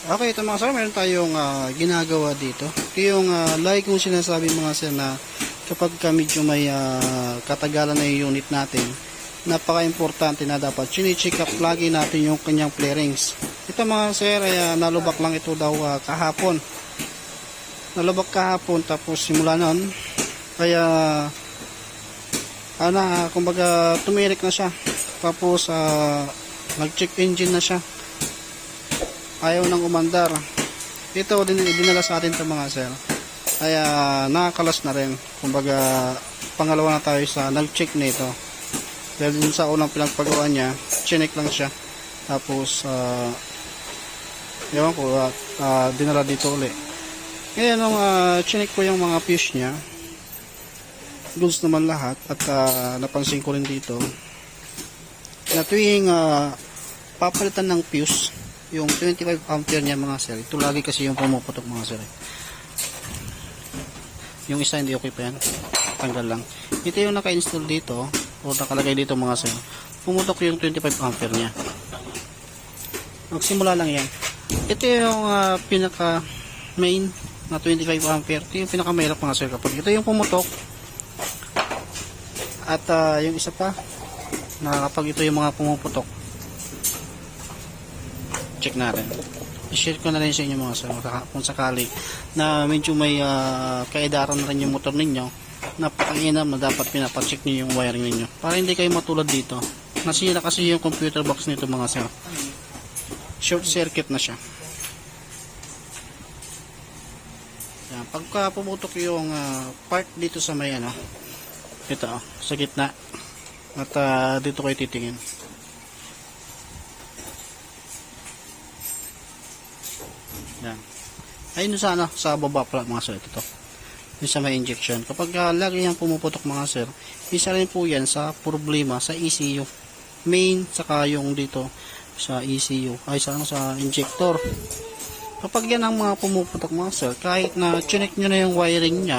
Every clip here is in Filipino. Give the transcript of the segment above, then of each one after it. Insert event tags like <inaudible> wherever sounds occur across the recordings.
Okay, ito mga sir, meron tayong ah, ginagawa dito. Ito yung uh, like kong sinasabi mga sir na kapag ka medyo may ah, katagalan na yung unit natin, napaka-importante na dapat chine-check up lagi natin yung kanyang flarings. Ito mga sir, ay ah, nalubak lang ito daw ah, kahapon. Nalubak kahapon tapos simula nun, kaya ano, ah, kumbaga tumirik na siya. Tapos ah, nag-check engine na siya ayaw nang umandar. Ito din dinala sa atin ito mga sir. Kaya nakakalas na rin. Kumbaga pangalawa na tayo sa nag-check nito. Dahil din sa unang pinagpagawa niya, chinek lang siya. Tapos uh, ewan ko, uh, uh, dinala dito uli. Ngayon nung uh, chinek ko yung mga fuse niya, goods naman lahat at uh, napansin ko rin dito na tuwing uh, papalitan ng fuse yung 25 ampere niya mga sir. Ito lagi kasi yung pumuputok mga sir. Yung isa hindi okay pa yan. Tanggal lang. Ito yung naka-install dito o nakalagay dito mga sir. Pumutok yung 25 ampere niya. Magsimula lang yan. Ito yung ah, pinaka main na 25 ampere. Ito yung pinaka mahirap mga sir. Kapag ito yung pumutok at ah, yung isa pa na kapag ito yung mga pumuputok check natin. I-share ko na rin sa inyo mga sir kung sakali na medyo may uh, kaedaran na rin yung motor ninyo. Napakainam na dapat pinapacheck niyo yung wiring ninyo. Para hindi kayo matulad dito. Nasira kasi yung computer box nito mga sir. Short circuit na siya. Yan, pagka pumutok yung ah, part dito sa may ano ito oh, sa gitna. At ah, dito kayo titingin Ayun sa ano, sa baba pala mga sir, ito to. Yung sa may injection. Kapag uh, lagi yung pumuputok mga sir, isa rin po yan sa problema sa ECU. Main, saka yung dito sa ECU, ay sa, ano, sa injector. Kapag yan ang mga pumuputok mga sir, kahit na chinek nyo na yung wiring niya,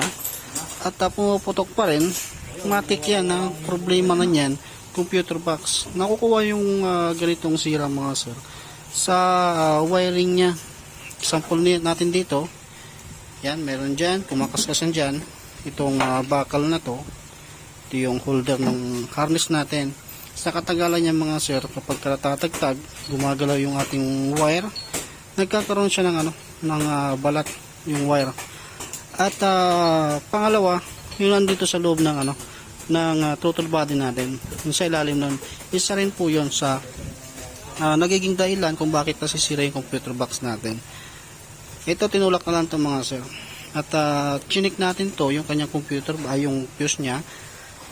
at uh, pumuputok pa rin, matik yan na problema na yan, computer box. Nakukuha yung uh, ganitong sira mga sir sa uh, wiring niya sample natin dito. Yan meron dyan kumakaskas yan dyan. Itong uh, bakal na to. Ito yung holder ng harness natin. Sa katagalan niya mga sir kapag karatatagtag gumagalaw yung ating wire nagkakaroon siya ng ano ng uh, balat yung wire. At uh, pangalawa yung nandito sa loob ng ano ng uh, throttle body natin. Yung sa ilalim nun isa rin po yun sa uh, nagiging dahilan kung bakit nasisira yung computer box natin ito tinulak na lang ito mga sir. At uh, chinik natin to yung kanyang computer ay yung fuse niya.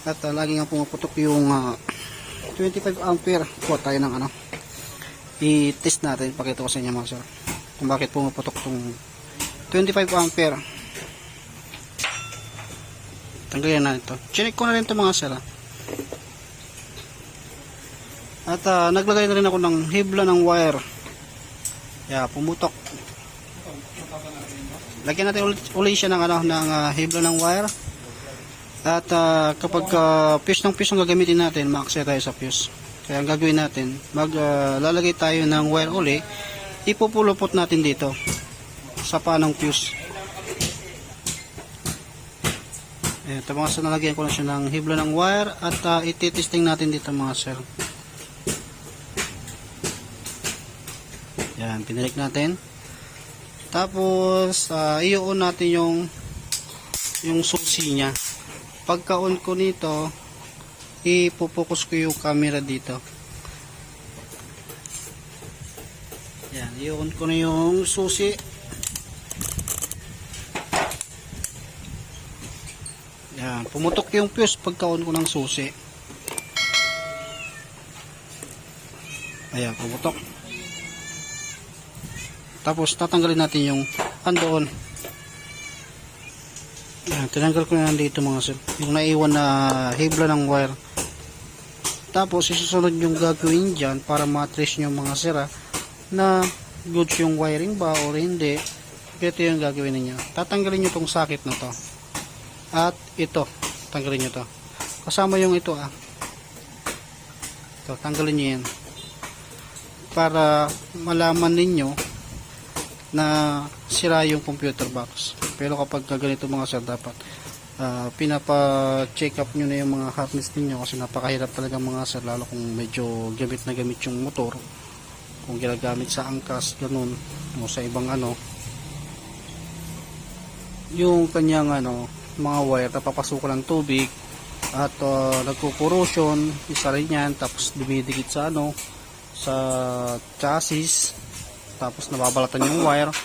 At uh, lagi nga pumuputok yung uh, 25 ampere. Kuha tayo ng ano. I-test natin. Pakita ko sa inyo mga sir. Kung bakit pumuputok tong 25 ampere. Tanggalin na ito. Chinik ko na rin ito mga sir. ah. At uh, naglagay na rin ako ng hibla ng wire. Yeah, pumutok. Lagyan natin ulit, ulit siya ng ano ng uh, hibla ng wire. At ah, kapag uh, fuse ng fuse ang gagamitin natin, ma-access tayo sa fuse. Kaya ang gagawin natin, maglalagay tayo ng wire uli, ipupulupot natin dito sa panong fuse. Ito mga sir, nalagyan ko na siya ng hibla ng wire at uh, ititesting natin dito mga sir. Yan, pinilik natin. Tapos, uh, i-on natin yung yung susi niya. Pagka-on ko nito, ipopokus ko yung camera dito. Yan, i-on ko na yung susi. Yan, pumutok yung fuse pagka-on ko ng susi. Ayan, pumutok. Tapos tatanggalin natin yung andoon. Ayan, tinanggal ko na dito mga sir. Yung naiwan na hibla ng wire. Tapos isusunod yung gagawin dyan para matrace nyo mga sira na goods yung wiring ba or hindi. Ito yung gagawin ninyo. Tatanggalin nyo tong sakit na to. At ito. Tanggalin nyo to. Kasama yung ito ah. Ito, tanggalin nyo yan. Para malaman ninyo na sira yung computer box. Pero kapag ganito mga sir, dapat ah, pinapa-check up nyo na yung mga harness ninyo kasi napakahirap talaga mga sir, lalo kung medyo gamit na gamit yung motor. Kung ginagamit sa angkas, ganun, o sa ibang ano, yung kanyang ano, mga wire napapasukan ng tubig at uh, nagko-corrosion, isa rin yan, tapos dumidikit sa ano, sa chassis, tapos nababalatan yung wire,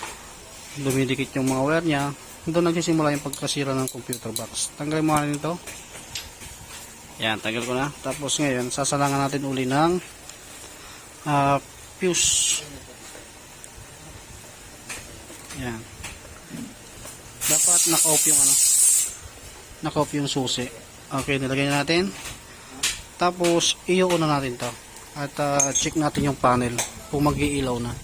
dumidikit yung mga wire niya, doon nagsisimula yung pagkasira ng computer box. Tanggalin mo na rin ito. Yan, tanggal ko na. Tapos ngayon, sasalangan natin uli ng ah, fuse. Yan. Dapat naka-off yung ano, naka-off yung susi. Okay, nilagay na natin. Tapos, iyo na natin to. At ah, check natin yung panel kung mag-iilaw na.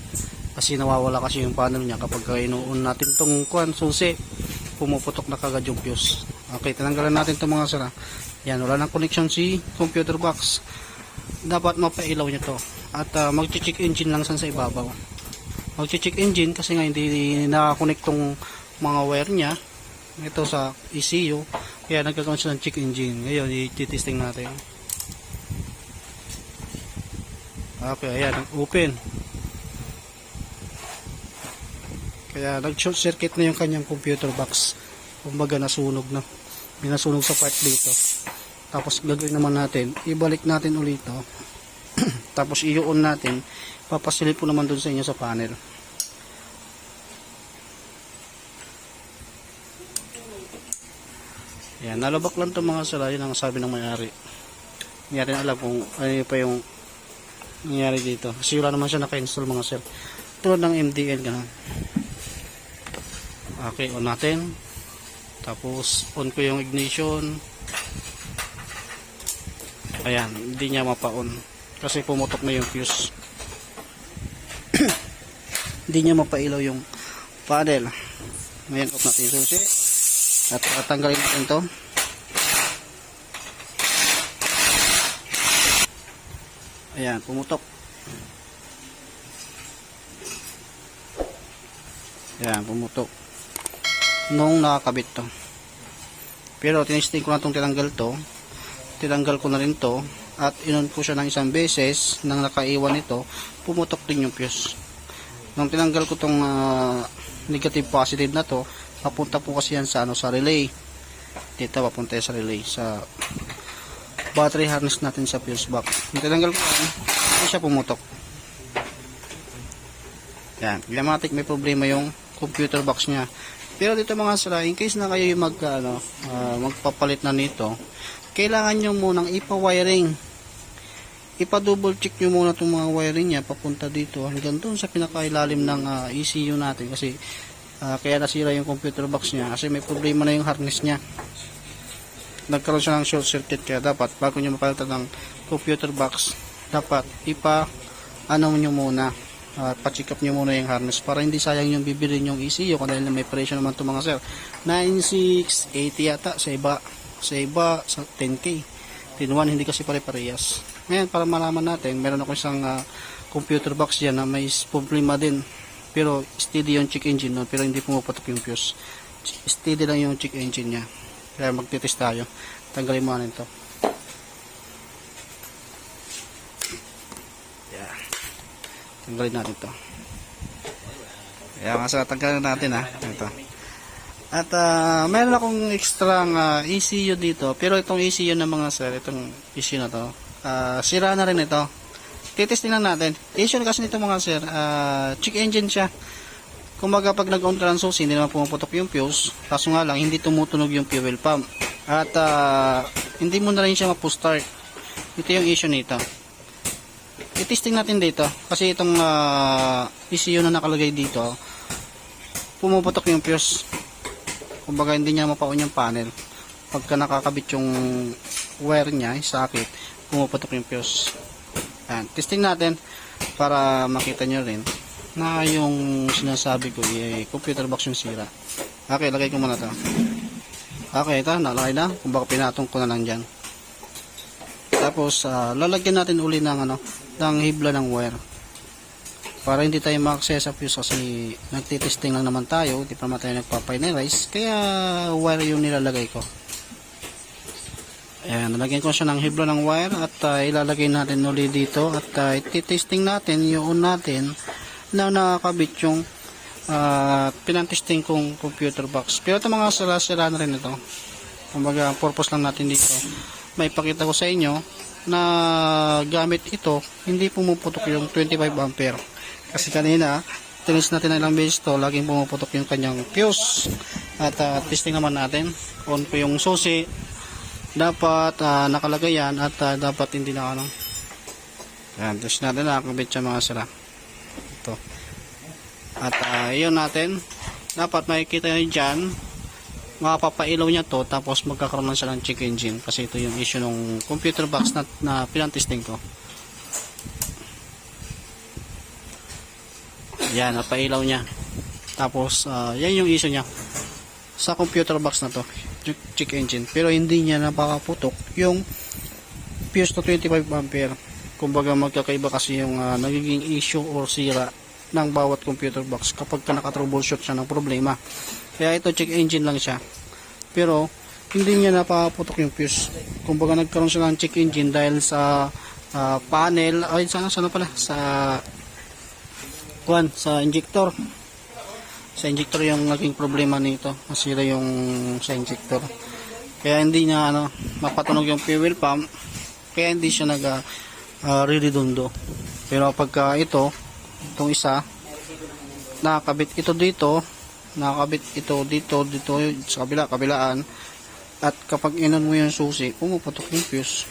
Kasi nawawala kasi yung panel niya kapag inuun natin tong kuan susi. Pumuputok na kagad yung fuse. Okay, tinanggalan natin itong mga sara. Yan, wala nang connection si computer box. Dapat mapailaw niya to. At ah, mag-check engine lang san sa ibabaw. Mag-check engine kasi nga hindi nakakonect tong mga wire niya. Ito sa ECU. Kaya nagkakaroon siya ng check engine. Ngayon, i-testing natin. Okay, ayan, open. Kaya nag-short circuit na yung kanyang computer box. Kumbaga nasunog na. May nasunog sa part dito. Tapos gagawin naman natin, ibalik natin ulit ito. <clears throat> Tapos i-on natin. Papasilip po naman dun sa inyo sa panel. Yan, nalabak lang to mga sala. Yun ang sabi ng may-ari. Hindi natin alam kung ano pa yung nangyari dito. Kasi wala naman siya naka-install mga sir. Tulad ng MDL ganun. Okay, on natin. Tapos on ko yung ignition. Ayan, hindi niya mapa-on. Kasi pumutok na yung fuse. <clears throat> hindi niya mapailaw yung panel. Ngayon, off natin susi. At uh, tanggalin natin to. Ayan, pumutok. Ayan, pumutok. Nung nakakabit to. Pero tinesting ko na itong tinanggal to. Tinanggal ko na rin to. At inon ko siya ng isang beses. Nang nakaiwan ito, pumutok din yung fuse. Nung tinanggal ko tong ah, negative positive na to, papunta po kasi yan sa ano sa relay. Dito papunta sa relay sa battery harness natin sa fuse box. Nung tinanggal ko hindi siya pumutok. Yan, Ilmatic may problema yung computer box niya. Pero dito mga sala, in case na kayo yung mag, ano, ah, magpapalit na nito, kailangan nyo munang ipa-wiring. Ipa-double check nyo muna itong mga wiring niya papunta dito hanggang doon sa pinakailalim ng ah, ECU natin kasi ah, kaya nasira yung computer box niya kasi may problema na yung harness niya. Nagkaroon siya ng short circuit kaya dapat bago nyo mapalitan ng computer box, dapat ipa ano nyo muna at pa-check up nyo muna yung harness para hindi sayang yung bibili yung ECU dahil may presyo naman to mga sir. 9.6, 80 yata sa iba. Sa iba sa 10k 10.1 hindi kasi pare-parehas. Ngayon para malaman natin meron ako isang ah, computer box dyan na may problema din. Pero steady yung check engine nun pero hindi pumupatok yung fuse. Steady lang yung check engine nya kaya magtitest tayo. Tanggalin mo natin to tanggalin natin to. Kaya nga sa tanggalin natin ha ito. At ah, meron akong extra uh, ECU dito. Pero itong ECU na mga sir itong ECU na to ah, sira na rin ito. Titesting lang natin. Issue kasi nito mga sir ah, check engine siya. Kumbaga pag nag-on ka hindi naman pumuputok yung fuse. Kaso nga lang hindi tumutunog yung fuel pump. At ah, hindi mo na rin siya mapu-start ito yung issue nito i-testing natin dito. Kasi itong ah, ECU na nakalagay dito pumuputok yung fuse. Kumbaga hindi niya mapaon yung panel. Pagka nakakabit yung wire niya yung socket pumuputok yung fuse. Ayan, testing natin para makita nyo rin na yung sinasabi ko eh, computer box yung sira. Okay lagay ko muna to. Okay ito nalagay na. Kung baka pinatong ko na lang dyan. Tapos ah, lalagyan natin uli ng ano ng hibla ng wire. Para hindi tayo ma-access sa fuse kasi nagtitesting lang naman tayo hindi pa naman tayo nagpa-finalize kaya wire yung nilalagay ko. Ayan nalagyan ko siya ng hiblo ng wire at uh, ilalagay natin ulit dito at uh, ititesting natin yung natin na nakakabit yung uh, pinantesting kong computer box. Pero ito mga sira-sira na rin ito. Kumbaga ang purpose lang natin dito may pakita ko sa inyo na gamit ito hindi pumuputok yung 25 ampere. Kasi kanina tinis natin na ilang beses to laging pumuputok yung kanyang fuse. At uh, testing naman natin on po yung susi. Dapat uh, nakalagay yan at uh, dapat hindi na ano. Yan test natin nakakabit siya mga sira. Ito. At uh, yun natin. Dapat makikita nyo dyan makapapailaw niya to tapos magkakaroon siya ng check engine. Kasi ito yung issue ng computer box na, na pinantesting ko. Yan napailaw niya. Tapos uh, yan yung issue niya. Sa computer box na to check engine. Pero hindi niya napakaputok yung fuse to 25 ampere. Kumbaga magkakaiba kasi yung uh, nagiging issue or sira ng bawat computer box kapag ka naka-troubleshoot siya ng problema kaya ito check engine lang siya. Pero hindi niya napaputok yung fuse. Kumbaga nagkaroon siya ng check engine dahil sa ah, panel ay sana sana pala sa kuan sa injector. Sa injector yung naging problema nito. Masira yung sa injector. Kaya hindi niya ano mapatunog yung fuel pump. Kaya hindi siya nag uh, riridundo. Pero pagka ito itong isa nakakabit ito dito nakakabit ito dito dito sa kabila kabilaan. At kapag inon mo yung susi pumuputok yung fuse.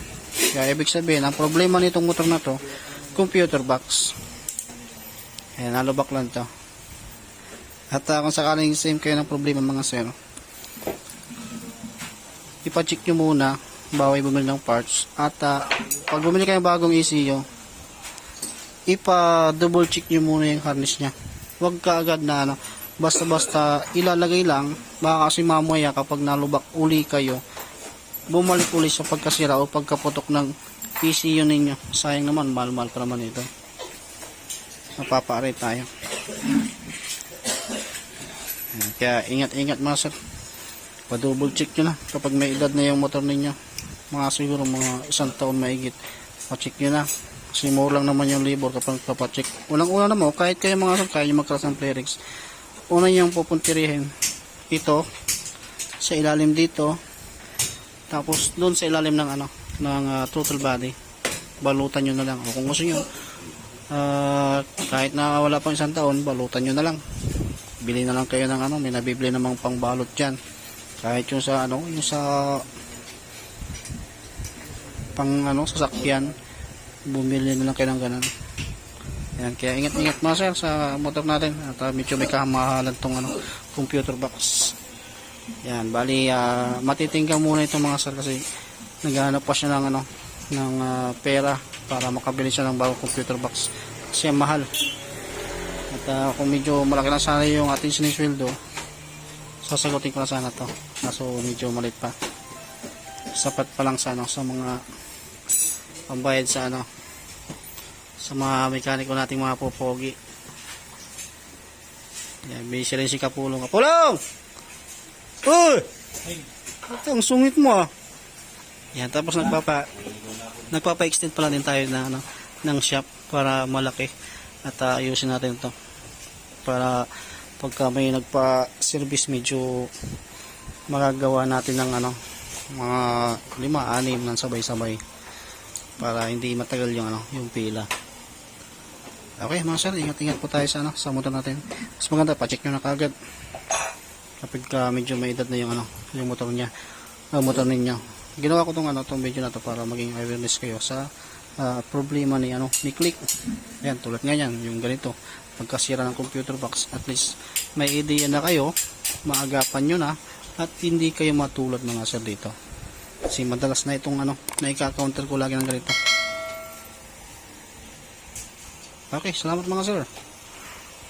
Kaya ibig sabihin ang problema nitong motor na to computer box. Ayan nalubak lang to. At uh, kung sakaling same kayo ng problema mga sir ipacheck nyo muna kayo bumili ng parts. At uh, pag bumili kayo ng bagong ECU ipa double check nyo muna yung harness nya huwag ka agad na ano basta-basta ilalagay lang. Baka kasi mamaya kapag nalubak uli kayo bumalik uli sa pagkasira o pagkaputok ng PCU ninyo. Sayang naman mahal-mahal pa naman ito. Mapapaaray tayo. Kaya ingat-ingat mga sir. Pa-double check nyo na kapag may edad na yung motor ninyo. Mga siguro mga isang taon maigit pa-check nyo na. Kasi mo lang naman yung labor kapag papacheck unang una naman kahit kayo mga sir kaya nyo magkalas ng playrix una niyang pupuntirihin ito sa ilalim dito tapos doon sa ilalim ng ano ng uh, throttle body. Balutan nyo na lang. O kung gusto nyo uh, kahit na wala pang isang taon balutan nyo na lang. Bili na lang kayo ng ano may nabibili namang pangbalot dyan. Kahit yung sa ano yung sa pang ano sasakyan bumili na lang kayo ng ganun Ayan, kaya ingat-ingat mga sir sa motor natin at uh, medyo may kamahalan tong ano, computer box. Yan, bali uh, matitingga muna itong mga sir kasi naghahanap pa siya ng ano ng uh, pera para makabili siya ng bagong computer box kasi mahal. At uh, kung medyo malaki na sana yung ating sinisweldo, sasagutin ko na sana to. Kaso medyo malit pa. Sapat pa lang sa ano, sa mga pambayad sa ano sa mga mekaniko nating mga popogi. Yan, busy rin si Kapulong. Kapulong! Uy! Ito, ang sungit mo ah. Yan, tapos nagpapa nagpapa-extend pala din tayo na, ano, ng shop para malaki at uh, ayusin natin to para pagka may nagpa-service medyo magagawa natin ng ano mga lima, anim ng sabay-sabay para hindi matagal yung ano yung pila Okay mga sir, ingat-ingat po tayo sa, ano, sa motor natin. Mas maganda, pa-check nyo na kagad. Kapag ka medyo may edad na yung, ano, yung motor niya, uh, motor ninyo. Ginawa ko tong, ano, tong video na to para maging awareness kayo sa uh, problema ni, ano, ni click. Ayan, tulad nga yan, yung ganito. Pagkasira ng computer box, at least may idea na kayo, maagapan nyo na, at hindi kayo matulad mga sir dito. Kasi madalas na itong, ano, na ika-counter ko lagi ng ganito. Okay, salamat mga sir.